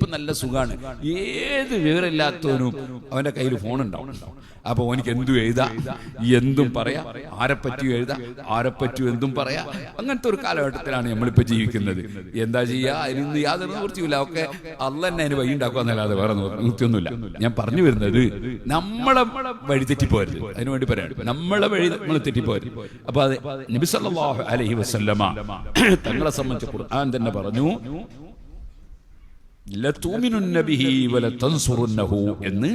ഇപ്പൊ നല്ല സുഖമാണ് ഏത് വിവരമില്ലാത്തവനും അവന്റെ കയ്യിൽ ഫോൺ ഉണ്ടാവും അപ്പൊ ഓനിക്ക് എന്തും എഴുതാം? എന്തും പറയാം. ആരെപ്പറ്റിയും എഴുതാം? ആരെപ്പറ്റിയും എന്തും പറയാം? അങ്ങനത്തെ ഒരു കാലഘട്ടത്തിലാണ് നമ്മളിപ്പോ ജീവിക്കുന്നത്. എന്താ ചെയ്യാ? അതിന് യാതൊരു നിവൃത്തിയില്ല ഒക്കെ അല്ല തന്നെ അതിന് വഴി ഉണ്ടാക്കുക എന്നല്ലാതെ വേറെ നിവൃത്തിയൊന്നുമില്ല. ഞാൻ പറഞ്ഞു വരുന്നത് നമ്മളെ വഴി തെറ്റിപ്പോരുത്. അതിനു വേണ്ടി പറയാം നമ്മളെ വഴി നമ്മൾ തെറ്റിപ്പോരുത്. അപ്പൊ അത് നബി അലഹി വസല്ലമ തങ്ങളെ സംബന്ധിച്ച് ഖുർആൻ തന്നെ പറഞ്ഞു എന്ന്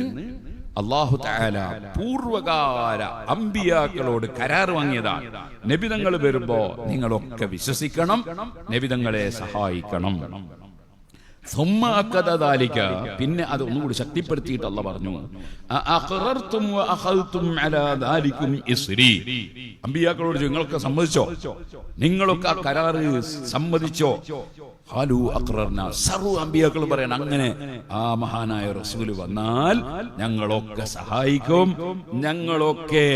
അള്ളാഹു താല പൂർവകാല അമ്പിയാക്കളോട് കരാർ വാങ്ങിയതാണ്. നബിതങ്ങൾ വരുമ്പോ നിങ്ങളൊക്കെ വിശ്വസിക്കണം നബിതങ്ങളെ സഹായിക്കണം. പിന്നെ അത് ഒന്നുകൂടി ശക്തിപ്പെടുത്തിയിട്ട് അല്ല പറഞ്ഞു അമ്പിയാക്കളോട് നിങ്ങളൊക്കെ സമ്മതിച്ചോ? നിങ്ങളൊക്കെ ആ കരാറ് സമ്മതിച്ചോ? ഹാലു അക്രർന സർവ അമ്പിയാക്കൾ പറയണം. അങ്ങനെ ആ മഹാനായ റസൂൽ വന്നാൽ ഞങ്ങളൊക്കെ സഹായിക്കും. ഞങ്ങളൊക്കെ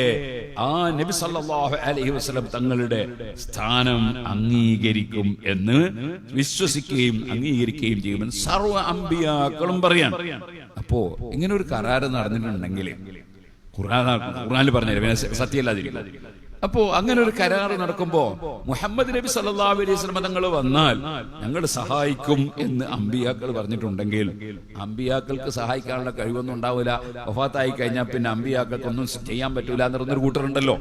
ആ നബി സല്ലല്ലാഹു അലൈഹി വസല്ലം തങ്ങളുടെ സ്ഥാനം അംഗീകരിക്കും എന്ന് വിശ്വസിക്കുകയും അംഗീകരിക്കുകയും ചെയ്യുമെന്ന് സർവ അമ്പിയാക്കളും പറയാൻ. അപ്പോ ഇങ്ങനെ ഒരു കരാറ് നടന്നിട്ടുണ്ടെങ്കിൽ ഖുർആൻ ഖുർആനിൽ പറഞ്ഞു സത്യമല്ലാതിരിക്കും. അപ്പോ അങ്ങനെ ഒരു കരാർ നടക്കുമ്പോ മുഹമ്മദ് നബി സല്ലല്ലാഹു അലൈഹി മതങ്ങൾ തങ്ങൾ വന്നാൽ ഞങ്ങൾ സഹായിക്കും എന്ന് അമ്പിയാക്കൾ പറഞ്ഞിട്ടുണ്ടെങ്കിൽ അമ്പിയാക്കൾക്ക് സഹായിക്കാനുള്ള കഴിവൊന്നും ഉണ്ടാവില്ല. വഫാത്തായി കഴിഞ്ഞാൽ പിന്നെ അമ്പിയാക്കൾക്ക് ഒന്നും ചെയ്യാൻ പറ്റൂല എന്ന് പറഞ്ഞൊരു കൂട്ടറുണ്ടല്ലോ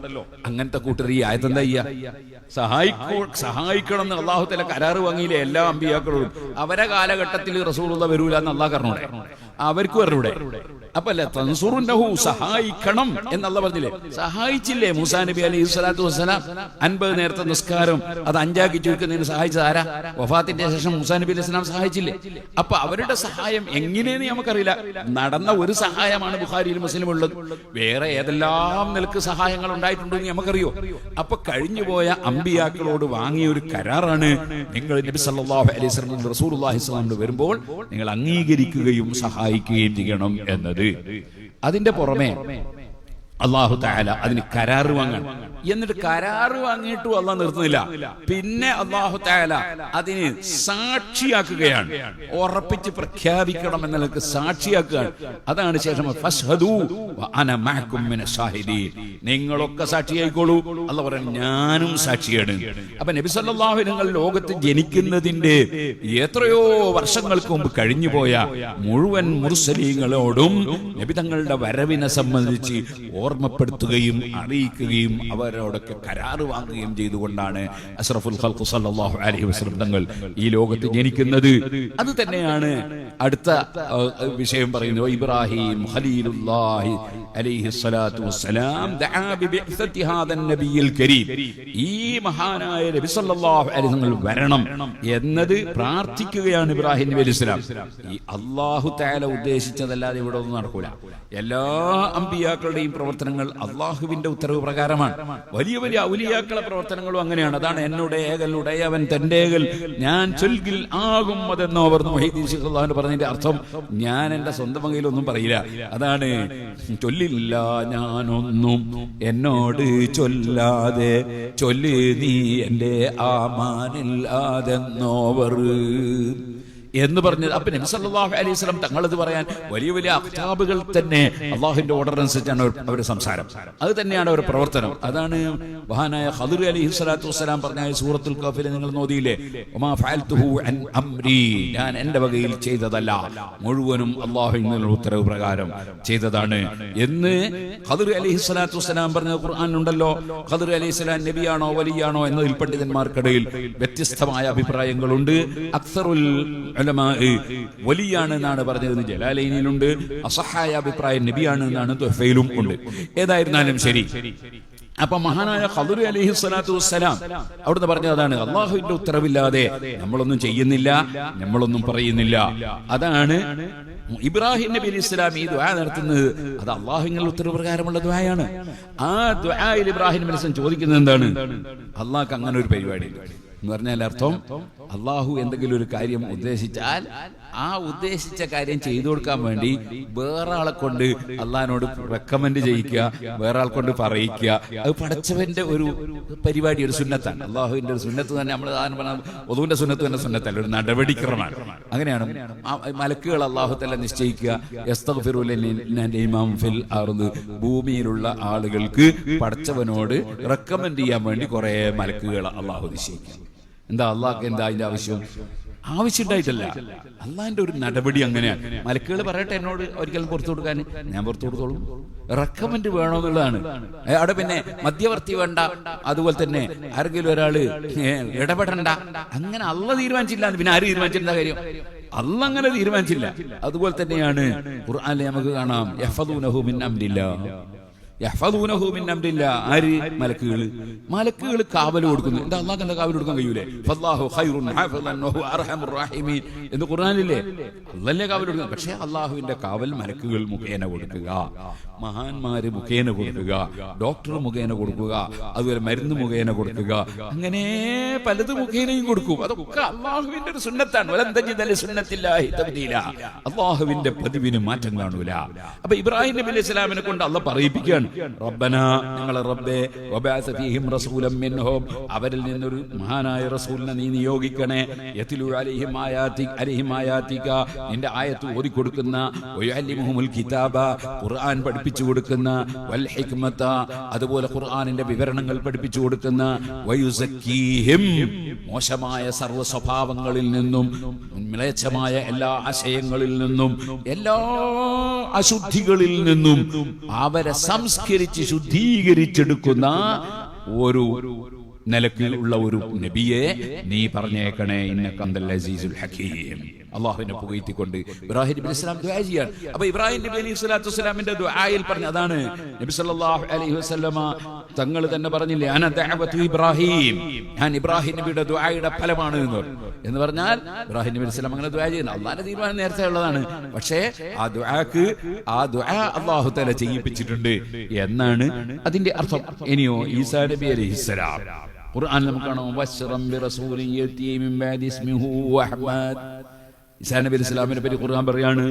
അങ്ങനത്തെ കൂട്ടർ ഈ ആയതെന്താ ചെയ്യുക സഹായിക്കോ സഹായിക്കണം എന്ന് അള്ളാഹുത്തിലെ കരാർ വാങ്ങിയില്ലേ എല്ലാ അമ്പിയാക്കളോടും. അവരെ കാലഘട്ടത്തിൽ റസൂൾ വരൂല എന്ന് അള്ളാഹ് പറഞ്ഞൂടെ. അവർക്ക് വരൂടെ അപ്പൊ അല്ലെ തൻസുറുന്നഹു സഹായിക്കണം എന്നല്ല പറഞ്ഞില്ലേ? സഹായിച്ചില്ലേ മൂസാ നബി അലൈഹി സ്വലാത്തു വസ്സലാം? അൻപത് നേരത്തെ നിസ്കാരം അത് അഞ്ചാക്കി ചുരുക്കുന്നതിന് സഹായിച്ചത് ആരാ? വഫാത്തിന്റെ ശേഷം മൂസാ നബി അലൈഹി സ്വലാം സഹായിച്ചില്ലേ? അപ്പൊ അവരുടെ സഹായം എങ്ങനെയെന്ന് നമുക്കറിയില്ല. നടന്ന ഒരു സഹായമാണ് ബുഹാരിയിൽ മുസ്ലിം ഉള്ളത്. വേറെ ഏതെല്ലാം നിലയ്ക്ക് സഹായങ്ങൾ ഉണ്ടായിട്ടുണ്ടെന്ന് നമുക്കറിയോ? അപ്പൊ കഴിഞ്ഞുപോയ അമ്പിയാക്കളോട് വാങ്ങിയ ഒരു കരാറാണ് നിങ്ങൾ നബി സല്ലല്ലാഹു അലൈഹി വസല്ലം റസൂലുള്ളാഹി സ്വല്ലല്ലാഹു വരുമ്പോൾ നിങ്ങൾ അംഗീകരിക്കുകയും സഹായിക്കുകയും ചെയ്യണം എന്നത്. അതിന്റെ പുറമെ അള്ളാഹു താല അതിന് കരാറ് വാങ്ങാൻ. എന്നിട്ട് കരാറ് വാങ്ങിയിട്ടും അള്ളാഹ് നിർത്തുന്നില്ല. പിന്നെ അള്ളാഹു താല അതിന് സാക്ഷിയാക്കുകയാണ്. ഉറപ്പിച്ച് പ്രഖ്യാപിക്കണം എന്നുള്ളത് സാക്ഷിയാക്കുകയാണ്. അതാണ് ശേഷം. നിങ്ങളൊക്കെ സാക്ഷിയായിക്കോളൂ. അല്ല പറയാൻ ഞാനും സാക്ഷിയാണ്. അപ്പൊ നബി സല്ലല്ലാഹു അലൈഹി വസല്ലം ലോകത്ത് ജനിക്കുന്നതിന്റെ എത്രയോ വർഷങ്ങൾക്ക് മുമ്പ് കഴിഞ്ഞുപോയ മുഴുവൻ മുർസലീങ്ങളോടും നബി തങ്ങളുടെ വരവിനെ സംബന്ധിച്ച് ഓർമ്മപ്പെടുത്തുകയും അറിയിക്കുകയും അവരോടൊക്കെ കരാറ് വാങ്ങുകയും ചെയ്തുകൊണ്ടാണ് അഷ്റഫുൽ ഖൽഖു സല്ലല്ലാഹു അലൈഹി വസല്ലം തങ്ങൾ ഈ ലോകത്ത് ജനിക്കുന്നത്. അത് തന്നെയാണ് അടുത്ത വിഷയം പറയുന്നത്. ഇബ്രാഹിം ഖലീലുല്ലാഹി അലൈഹി സ്വലാത്തു വസ്സലാം ദആ ബിബിഅ്സത്തി ഹാദൻ നബിയിൽ കരീം. ഈ മഹാനായ നബി സല്ലല്ലാഹു അലൈഹി തങ്ങൾ വരണം എന്നത് പ്രാർത്ഥിക്കുകയാണ് ഇബ്രാഹിം നബി അലൈഹി സ്വലാം. ഈ അല്ലാഹു തആല ഉദ്ദേശിച്ചതല്ലാതെ ഇവിടെ ഒന്നും നടക്കൂല. എല്ലാ അമ്പിയാക്കളുടെയും പ്രവർത്തനങ്ങൾ അള്ളാഹുവിന്റെ ഉത്തരവ് പ്രകാരമാണ്. വലിയ വലിയ ഔലിയാക്കളെ പ്രവർത്തനങ്ങളും അങ്ങനെയാണ്. അതാണ് എന്നോട് ഏകൽ ഉടയവൻ തന്റെ ഏകൽ ഞാൻ ചൊൽകിൽ ആകും അതെന്നോ അവർ മൊഹീദ്ദീൻ പറഞ്ഞതിന്റെ അർത്ഥം ഞാൻ എന്റെ സ്വന്തം വകയിലൊന്നും പറയില്ല. അതാണ് ചൊല്ലില്ല ഞാനൊന്നും എന്നോട് ചൊല്ലാതെ ചൊല്ലി നീ എന്റെ ആമാനില്ലാതെന്നോവർ എന്ന് പറഞ്ഞത്. അപ്പൊ നബി സല്ലല്ലാഹു അലൈഹി സ്വലം തങ്ങളത് പറയാൻ വലിയ വലിയ അക്താബുകൾ തന്നെ അള്ളാഹുവിന്റെ ഓർഡർ അനുസരിച്ചാണ് അവർ- അവരുടെ സംസാരം. അത് തന്നെയാണ് അവരുടെ പ്രവർത്തനം. അതാണ് മഹാനായ ഹദുർ അലഹി സ്വലാത്തു വസ്സലാം പറഞ്ഞ സൂറത്തുൽ കഫിലെ നിങ്ങൾ അംരി. ഞാൻ എന്റെ വകയിൽ ചെയ്തതല്ല. മുഴുവനും അള്ളാഹുവിന്റെ ഉത്തരവ് പ്രകാരം ചെയ്തതാണ് എന്ന് ഖദർ അലൈഹി സ്വലാത്തു വസ്സലാം പറഞ്ഞ ഖുർആാനുണ്ടല്ലോ ഖദർ അലൈഹി സ്വലാം നബിയാണോ വലിയാണോ എന്നതിൽ പണ്ഡിതന്മാർക്കിടയിൽ വ്യത്യസ്തമായ അഭിപ്രായങ്ങളുണ്ട്. അക്സറുൽ വലിയാണ് എന്നാണ് പറഞ്ഞത് ജലാലൈനിലുണ്ട് അസഹായ അഭിപ്രായം നബിയാണ് എന്നാണ് തുഹഫയിലും ഉണ്ട്. ഏതായിരുന്നാലും ശരി. അപ്പൊ മഹാനായ ഖദർ അലഹി സ്വലാത്തു വസ്സലാം അവിടുന്ന് പറഞ്ഞത് അതാണ് അള്ളാഹുവിന്റെ ഉത്തരവില്ലാതെ നമ്മളൊന്നും ചെയ്യുന്നില്ല നമ്മളൊന്നും പറയുന്നില്ല. അതാണ് ഇബ്രാഹിം നബി അലി ഇസ്ലാം ഈ ദ്വാ നടത്തുന്നത്. അത് അള്ളാഹുവിന്റെ ഉത്തരവ് പ്രകാരമുള്ള ദ്വായാണ്. ആ ദ്വായിൽ ഇബ്രാഹിം നബി ചോദിക്കുന്നത് എന്താണ്? അള്ളാഹ്ക്ക് അങ്ങനെ ഒരു പരിപാടി എന്ന് പറഞ്ഞാൽ അർത്ഥം അള്ളാഹു എന്തെങ്കിലും ഒരു കാര്യം ഉദ്ദേശിച്ചാൽ ആ ഉദ്ദേശിച്ച കാര്യം ചെയ്തു കൊടുക്കാൻ വേണ്ടി വേറെ ആളെ കൊണ്ട് അള്ളഹാനോട് റെക്കമെൻഡ് ചെയ്യിക്കുക വേറെ ആൾ കൊണ്ട് പറയിക്കുക. അത് പടച്ചവന്റെ ഒരു പരിപാടി ഒരു സുന്നത്താണ്. അള്ളാഹുവിന്റെ ഒരു സുന്നത്ത് തന്നെ നമ്മൾ ഒതുവിന്റെ സുന്നത്ത് തന്നെ സുന്നത്തല്ല ഒരു നടപടിക്രമമാണ്. അങ്ങനെയാണ് മലക്കുകൾ അള്ളാഹു തന്നെ നിശ്ചയിക്കുക. ഭൂമിയിലുള്ള ആളുകൾക്ക് പടച്ചവനോട് റെക്കമെൻഡ് ചെയ്യാൻ വേണ്ടി കുറെ മലക്കുകൾ അള്ളാഹു നിശ്ചയിക്കുക. എന്താ അള്ളാഹ് എന്താ അതിന്റെ ആവശ്യം? ആവശ്യമുണ്ടായിട്ടല്ല. അള്ളാഹിന്റെ ഒരു നടപടി അങ്ങനെയാണ്. മലക്കുകൾ പറയട്ടെ എന്നോട് ഒരിക്കലും പുറത്തു കൊടുക്കാൻ ഞാൻ പുറത്തു കൊടുത്തോളും. റെക്കമെന്റ് വേണമെന്നുള്ളതാണ്. അവിടെ പിന്നെ മധ്യവർത്തി വേണ്ട അതുപോലെ തന്നെ ആരെങ്കിലും ഒരാൾ ഇടപെടണ്ട. അങ്ങനെ അള്ള തീരുമാനിച്ചില്ല പിന്നെ ആര് തീരുമാനിച്ചിരുന്ന കാര്യം? അല്ല അങ്ങനെ തീരുമാനിച്ചില്ല അതുപോലെ തന്നെയാണ് ഖുർആനിൽ നമുക്ക് കാണാം മിൻ അംരില്ലാ മിൻ അംരില്ലാ. ആര്? മലക്കുകൾ മലക്കുകൾ കാവൽ കൊടുക്കുന്നു. കാവൽ കൊടുക്കാൻ എന്ന് കാവൽ കൊടുക്കുന്നത്? കാവൽ മലക്കുകൾ മുഖേന കൊടുക്കുക. മഹാന്മാര് മുഖേന കൊടുക്കുക. ഡോക്ടർ മുഖേന കൊടുക്കുക. അതുപോലെ മരുന്ന് മുഖേന കൊടുക്കുക. അങ്ങനെ പലത് മുഖേനയും കൊടുക്കും. അതൊക്കെ അള്ളാഹുവിന്റെ ഒരു സുന്നത്താണ്. അള്ളാഹുവിന്റെ പതിവിന് മാറ്റം കാണൂല അപ്പൊ ഇബ്രാഹിം നബി അലൈഹി സ്വലാമിനെ കൊണ്ട് അള്ള പറയിപ്പിക്കുകയാണ്. റബ്ബേ അവരിൽ നിന്നൊരു മഹാനായ റസൂലിനെ നീ നിയോഗിക്കണേ. യതിലു നിന്റെ ആയത്ത് ഓതി കൊടുക്കുന്ന കിതാബ ഖുർആൻ പഠിപ്പിച്ചു കൊടുക്കുന്ന വൽ ഹിക്മത അതുപോലെ ഖുർആനിന്റെ വിവരണങ്ങൾ പഠിപ്പിച്ചു കൊടുക്കുന്ന മോശമായ സർവ സ്വഭാവങ്ങളിൽ നിന്നും മ്ലേച്ഛമായ എല്ലാ ആശയങ്ങളിൽ നിന്നും എല്ലാ അശുദ്ധികളിൽ നിന്നും അവരെ സംസ്കരിച്ച് ശുദ്ധീകരിച്ചെടുക്കുന്ന ഒരു നിലക്കിലുള്ള ഒരു നബിയെ നീ പറഞ്ഞേക്കണേ ഇന്ന അസീസുൽ ഹക്കീം അള്ളാഹുവിനെ പുകഴ്ത്തിക്കൊണ്ട് ഇബ്രാഹിം നബി ഇസ്ലാം ദുആ ചെയ്യാണ് അപ്പൊ ഇബ്രാഹിം നബി അലൈഹി സ്വലാത്തു വസ്സലാമിന്റെ ദുആയിൽ പറഞ്ഞ അതാണ് നബി സല്ലല്ലാഹു അലൈഹി വസല്ലമ തങ്ങൾ തന്നെ പറഞ്ഞില്ലേ അന ദഅവത്തു ഇബ്രാഹിം. ഞാൻ ഇബ്രാഹിം നബിയുടെ ദുആയുടെ ഫലമാണ് എന്ന് പറഞ്ഞു. എന്ന് പറഞ്ഞാൽ ഇബ്രാഹിം നബി സ്വലാം അങ്ങനെ ദുആ ചെയ്യുന്നു. അള്ളാഹിന്റെ തീരുമാനം നേരത്തെ ഉള്ളതാണ്. പക്ഷേ ആ ദുആക്ക് ആ ദുആ അള്ളാഹു തആല ചെയ്യിപ്പിച്ചിട്ടുണ്ട് എന്നാണ് അതിന്റെ അർത്ഥം. ഇനിയോ ഈസാ നബി അലൈഹിസ്സലാം ഖുർആൻ നമുക്ക് കാണാം. ഈസാ നബി ഇസ്ലാമിനെ പറ്റി ഖുർആൻ പറയാണ്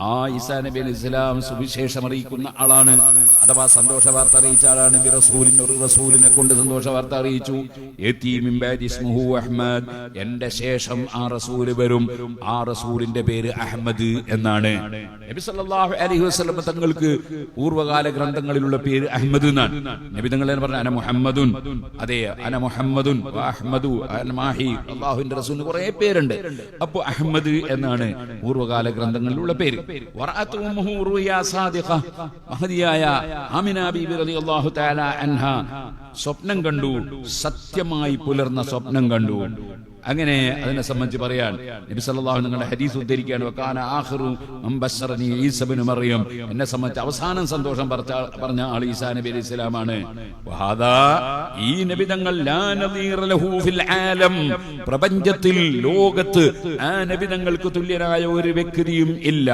ആ ഇസാ നബി ഇസ്ലാം സുവിശേഷം അറിയിക്കുന്ന ആളാണ്. അഥവാ സന്തോഷ വാർത്ത അറിയിച്ച ആളാണ്. റസൂലിന് ഒരു റസൂലിനെ കൊണ്ട് സന്തോഷ വാർത്ത അറിയിച്ചു. അഹ്മദ്. എന്റെ ശേഷം ആ റസൂൽ വരും. ആ റസൂലിന്റെ പേര് അഹമ്മദ് എന്നാണ്. നബി സല്ലല്ലാഹു അലൈഹി വസല്ലം തങ്ങൾക്ക് പൂർവകാല ഗ്രന്ഥങ്ങളിലുള്ള പേര് അഹമ്മദ് എന്നാണ്. നബി തങ്ങൾ പറഞ്ഞു അന മുഹമ്മദുൻ. അതെ അന മുഹമ്മദുൻ വ അഹ്മദു അൽ മാഹി. അള്ളാഹുവിന്റെ റസൂലിന് കുറെ പേരുണ്ട്. അപ്പോൾ അഹമ്മദ് എന്നാണ് പൂർവകാല ഗ്രന്ഥങ്ങളിലുള്ള പേര്. സ്വപ്നം കണ്ടു. സത്യമായി പുലർന്ന സ്വപ്നം കണ്ടു. അങ്ങനെ അതിനെ സംബന്ധിച്ച് പറയാൻ നബി സല്ലല്ലാഹു നിങ്ങളുടെ ഹദീസ് ഉദ്ധരിക്കുകയാണ്. വക്കാന ആഖിറു മംബസ്സറനി ഈസ മറിയം. എന്നെ സംബന്ധിച്ച് അവസാനം സന്തോഷം പറഞ്ഞ ആൾ ഈസാ നബി അലൈഹി സ്വലാമാണ്. വഹാദാ ഈ നബി തങ്ങൾ ലാ നദീറ ലഹു ഫിൽ ആലം. പ്രപഞ്ചത്തിൽ ലോകത്ത് ആ നബി തങ്ങൾക്ക് തുല്യനായ ഒരു വ്യക്തിയും ഇല്ല.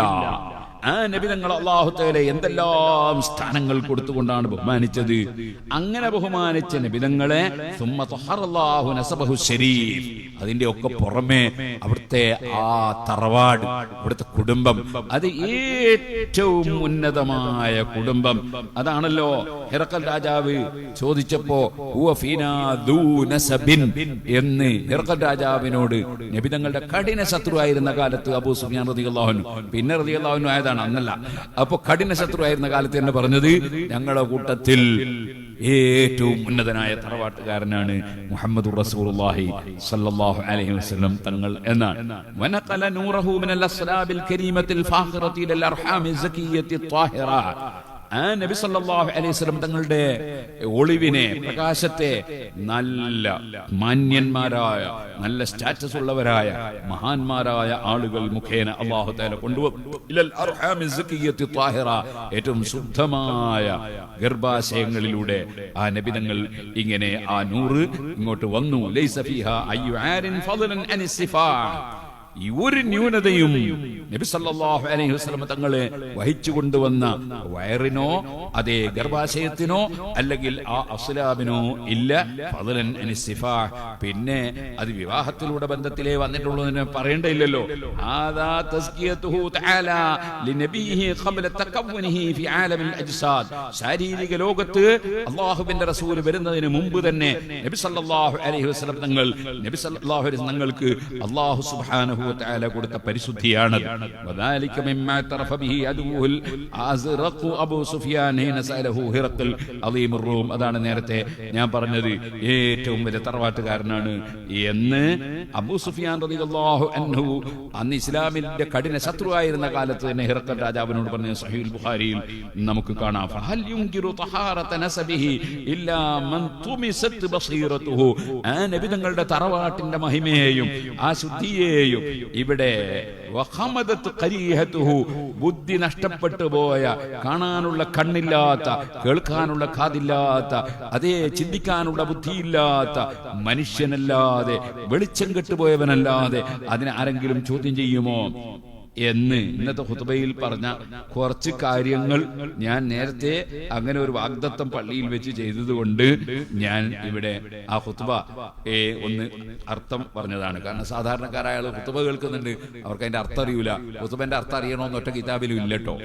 ആ നബിതങ്ങൾ അള്ളാഹുത്തേലെ എന്തെല്ലാം സ്ഥാനങ്ങൾ കൊടുത്തുകൊണ്ടാണ് ബഹുമാനിച്ചത്? അങ്ങനെ ബഹുമാനിച്ച നബിതങ്ങളെ ശരീഫ്. അതിന്റെ ഒക്കെ പുറമെ അവിടുത്തെ ആ തറവാട് അവിടുത്തെ കുടുംബം അത് ഏറ്റവും ഉന്നതമായ കുടുംബം. അതാണല്ലോ ഹിറക്കൽ രാജാവ് ചോദിച്ചപ്പോ എന്ന് ഹിറക്കൽ രാജാവിനോട് നബിതങ്ങളുടെ കഠിന ശത്രുവായിരുന്ന കാലത്ത് അബൂ സുഫിയാൻ റളിയല്ലാഹു പിന്നെ റളിയല്ലാഹു ആയതാണ്. അന്നല്ല അപ്പൊ കഠിന ശത്രുവായിരുന്ന കാലത്ത് എന്നെ പറഞ്ഞത് ഞങ്ങളുടെ കൂട്ടത്തിൽ ഏറ്റവും ഉന്നതനായ തറവാട്ടുകാരനാണ് മുഹമ്മദ് റസൂലുള്ളാഹി അലൈഹി വസല്ലം തങ്ങൾ എന്നാണ്. വനഖല നൂറഹു മിനൽ അസ്ലാബിൽ കരീമത്തിൽ അർഹാമി ആ നബി സല്ലല്ലാഹു അലൈഹി തങ്ങളുടെ ഒളിവിനെ പ്രകാശത്തെ നല്ല മാന്യന്മാരായ നല്ല സ്റ്റാറ്റസ് ഉള്ളവരായ മഹാന്മാരായ ആളുകൾ മുഖേന അള്ളാഹു തആല കൊണ്ടുപോകും ഏറ്റവും ശുദ്ധമായ ഗർഭാശയങ്ങളിലൂടെ ആ നബിതങ്ങൾ ഇങ്ങനെ ആ നൂറ് ഇങ്ങോട്ട് വന്നു. ലൈസ ഫീഹ അയ്യു ആരിൻ ഫളൻ അനിസ്സിഫാ ഒരു ന്യൂനതയും നബിസല്ലാഹു അലൈഹി വസല്ലം തങ്ങളെ വഹിച്ചു കൊണ്ടുവന്ന വയറിനോ അതേ ഗർഭാശയത്തിനോ അല്ലെങ്കിൽ ആ അസ്ലാബിനോ ഇല്ല. ഫതലൻ അനിസിഫ പിന്നെ അത് വിവാഹത്തിലൂടെ ബന്ധത്തിലേ വന്നിട്ടുള്ളതിന് പറയേണ്ടയില്ലല്ലോ ആദാ തസ്കിയതുഹു തആല ലിനബീഹി ഖബ്ല തകവ്വുനിഹി ഫി ആലമിൽ അജ്സാദ്. ശാരീരിക ലോകത്ത് അല്ലാഹുവിന്റെ റസൂൽ വരുന്നതിന് മുമ്പ് തന്നെ നബി സല്ലല്ലാഹു അലൈഹി വസല്ലം തങ്ങൾ നബി സല്ലല്ലാഹു അലൈഹി തങ്ങൾക്ക് അല്ലാഹു സുബ്ഹാനഹു വ കൊടുത്ത പരിശുദ്ധിയാണ് അതാണ് നേരത്തെ ഞാൻ പറഞ്ഞത്. ഏറ്റവും വലിയ തറവാട്ടുകാരനാണ് എന്ന് അബൂ സുഫിയാൻ അൻഹു അന്ന് ഇസ്ലാമിന്റെ കഠിന ശത്രുവായിരുന്ന കാലത്ത് തന്നെ ഹിറക്കൽ രാജാവിനോട് പറഞ്ഞ സഹീൽ ബുഖാരിയിൽ നമുക്ക് കാണാം. ആ നബി തങ്ങളുടെ തറവാട്ടിന്റെ മഹിമയെയും ആ ശുദ്ധിയെയും ഇവിടെ ബുദ്ധി നഷ്ടപ്പെട്ടു പോയ കാണാനുള്ള കണ്ണില്ലാത്ത കേൾക്കാനുള്ള കാതില്ലാത്ത അതേ ചിന്തിക്കാനുള്ള ബുദ്ധിയില്ലാത്ത മനുഷ്യനല്ലാതെ വെളിച്ചം കെട്ടുപോയവനല്ലാതെ അതിനെ ആരെങ്കിലും ചോദ്യം ചെയ്യുമോ? എന്ന് ഇന്നത്തെ ഹുത്തുബയിൽ പറഞ്ഞ കുറച്ച് കാര്യങ്ങൾ ഞാൻ നേരത്തെ അങ്ങനെ ഒരു വാഗ്ദത്തം പള്ളിയിൽ വെച്ച് ചെയ്തതുകൊണ്ട് ഞാൻ ഇവിടെ ആ ഹുത്തുബ ഒന്ന് അർത്ഥം പറഞ്ഞതാണ്. കാരണം സാധാരണക്കാരായ ഹുത്തുബ കേൾക്കുന്നുണ്ട്. അവർക്ക് അതിന്റെ അർത്ഥം അറിയൂല. ഹുത്തുബന്റെ അർത്ഥം അറിയണമെന്ന് ഒറ്റ കിതാബിലും ഇല്ലട്ടോ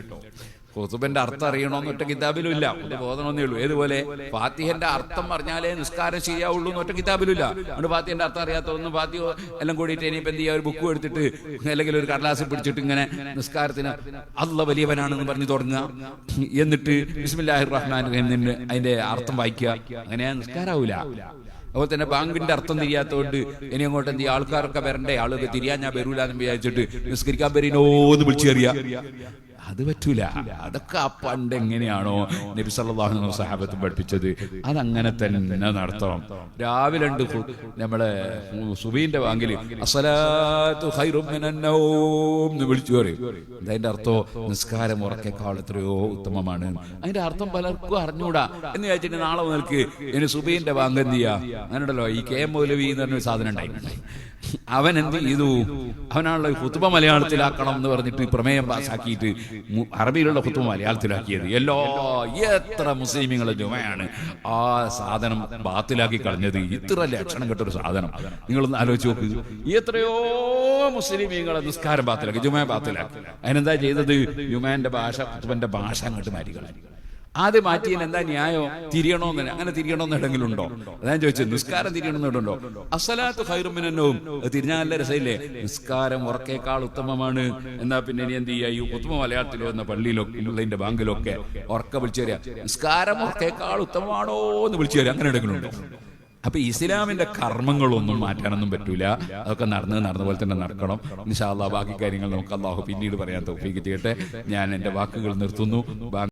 ഹുത്തുബന്റെ അർത്ഥം അറിയണമെന്ന് ഒറ്റ കിതാബിലും ഇല്ല ഒന്ന് ബോധണമെന്നേ ഉള്ളൂ. ഏതുപോലെ? ഫാത്തിഹന്റെ അർത്ഥം പറഞ്ഞാലേ നിസ്കാരം ശരിയാവുള്ളൂ എന്ന് ഒറ്റ കിതാബിലും ഇല്ല അതുകൊണ്ട് ഫാത്തിഹന്റെ അർത്ഥം അറിയാത്തതൊന്നും ഫാത്തി എല്ലാം കൂടിയിട്ട് ഇനിയിപ്പോ എന്ത് ചെയ്യുക ഒരു ബുക്ക് എടുത്തിട്ട് അല്ലെങ്കിൽ ഒരു കടലാസ് പിടിച്ചിട്ട് ഇങ്ങനെ നിസ്കാരത്തിന് അല്ല വലിയവനാണെന്ന് പറഞ്ഞു തുടങ്ങുക. എന്നിട്ട് ബിസ്മില്ലാഹിർ റഹ്മാൻ റഹീം അതിന്റെ അർത്ഥം വായിക്കുക. അങ്ങനെ നിസ്കാരാവൂല. അതുപോലെ തന്നെ ബാങ്കിന്റെ അർത്ഥം തിരിയാത്തതുകൊണ്ട് ഇനി അങ്ങോട്ട് എന്ത്? ആൾക്കാരൊക്കെ വരണ്ടേ? ആളുകൾ തിരിയാൻ ഞാൻ വരൂല എന്ന് വിചാരിച്ചിട്ട് നിസ്കരിക്കാൻ വരീനോന്ന് വിളിച്ചേറിയ. അത് പറ്റൂല. അതൊക്കെ ആ പണ്ട് എങ്ങനെയാണോ നബി വസല്ലം സഹാബത്ത് പഠിപ്പിച്ചത്. അതങ്ങനെ തന്നെ നടത്തണം. രാവിലെ ഉണ്ട് നമ്മളെ സുബീന്റെ വാങ്കിൽ എന്ന് വിളിച്ചു പറയും. അതിന്റെ അർത്ഥം? നിസ്കാരം ഉറക്കേക്കാൾ എത്രയോ ഉത്തമമാണ്. അതിന്റെ അർത്ഥം പലർക്കും അറിഞ്ഞൂടാ. എന്ന് വിചാരിച്ചിട്ട് നാളെ മുതൽക്ക് ഇനി സുബീന്റെ വാങ്ക് എന്ത് ചെയ്യാ? അങ്ങനെയുണ്ടല്ലോ ഈ കെ മൗലവി എന്ന് പറഞ്ഞൊരു സാധനം ഉണ്ടായി അവൻ എന്ത് ചെയ്തു? അവനാണല്ലോ കുത്തുമ മലയാളത്തിലാക്കണം എന്ന് പറഞ്ഞിട്ട് പ്രമേയം പാസ്സാക്കിയിട്ട് അറബിയിലുള്ള കുത്തുബ മലയാളത്തിലാക്കിയത്. എല്ലാ എത്ര മുസ്ലിമുകളുടെ ജുമയാണ് ആ സാധനം ബാത്തിലാക്കി കളഞ്ഞത്. ഇത്ര ലക്ഷണം കെട്ടൊരു സാധനം. നിങ്ങളൊന്ന് ആലോചിച്ച് നോക്ക്. എത്രയോ മുസ്ലിമീങ്ങളെ നിസ്കാരം ബാത്തിലാക്കി ജുമ ബാത്തിലാക്കി. അതിനെന്താ ചെയ്തത്? ജുമാന്റെ ഭാഷ കുത്തുബന്റെ ഭാഷ അങ്ങോട്ട് മാറ്റി കളഞ്ഞു. ആദ്യം മാറ്റിയതിന് എന്താ ന്യായോ? തിരിയണോന്ന്. അങ്ങനെ തിരിയണോന്ന് എവിടെങ്കിലും ഉണ്ടോ അതാ ചോദിച്ചത്. നിസ്കാരം തിരിയണമെന്നുണ്ടോ അസലാത്ത് ഹൈറുമിനും തിരിഞ്ഞാൽ നല്ല രസമില്ലേ? നിസ്കാരം ഉറക്കേക്കാൾ ഉത്തമമാണ്. എന്നാ പിന്നെ ഇനി എന്ത് ചെയ്യാ? ഈ ഉത്തമ മലയാളത്തിലോ എന്ന പള്ളിയിലോ ഉള്ളതിന്റെ ബാങ്കിലൊക്കെ ഉറക്ക വിളിച്ചു തരിക നിസ്കാരം ഉറക്കേക്കാൾ ഉത്തമമാണോ എന്ന് വിളിച്ചു തരിക അങ്ങനെ എവിടെങ്കിലും ഉണ്ടോ അപ്പൊ ഇസ്ലാമിന്റെ കർമ്മങ്ങളൊന്നും മാറ്റാനൊന്നും പറ്റൂല. അതൊക്കെ നടന്ന് നടന്ന പോലെ തന്നെ നടക്കണം. നിഷാല്ല ബാക്കി കാര്യങ്ങൾ നമുക്ക് അള്ളാഹു പിന്നീട് പറയാൻ തൗഫീക്ക് ചെയ്യട്ടെ. ഞാൻ എന്റെ വാക്കുകൾ നിർത്തുന്നു.